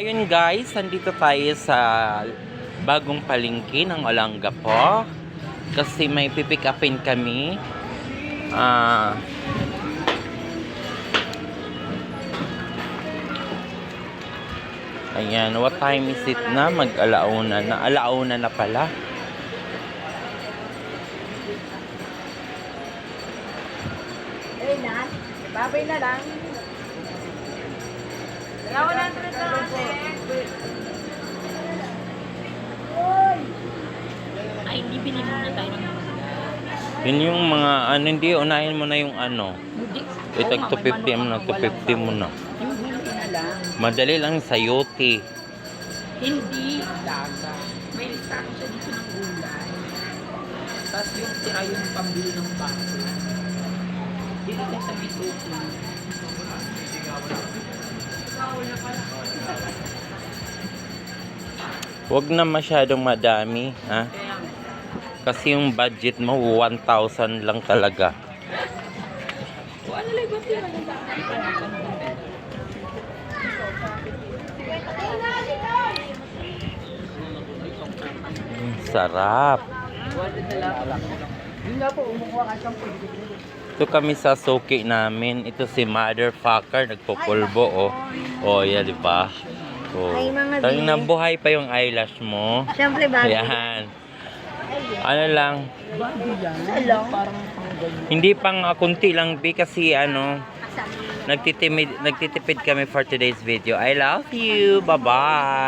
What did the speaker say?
Ngayon guys, nandito tayo sa bagong palengke ng Olongapo. Kasi may pipick upin kami. Ah... Ayan, what time is it na? Mag-alauna na. Alauna na pala. Eh, na. Babay na lang. Dalawa na tres na Ay, hindi binili na tayo ng Yun yung mga, ano, hindi, unahin mo na yung ano. Hindi. 250 mo na, 250 mo na. Yung gulay na lang. Madali lang sayote. Hindi. Daga. May listahan siya dito ng gulay. Tapos yung tira yung pambili ng baso. Dito tayo sa bisuto. Huwag na masyadong madami, ha? Kaya, Kasi yung budget mo, 1,000 lang talaga. Mm, Sarap. Ito kami sa suki namin. Ito si motherfucker, nagpupulbo, oh. Oh, yan, di ba? Oh. Ay, mga Talagang bini. nabuhay pa yung eyelash mo. Siyempre, bago. Ayan. Ano lang, hindi pang uh, kunti lang, B, kasi ano, nagtitimid, nagtitipid kami for today's video. I love you. Bye-bye.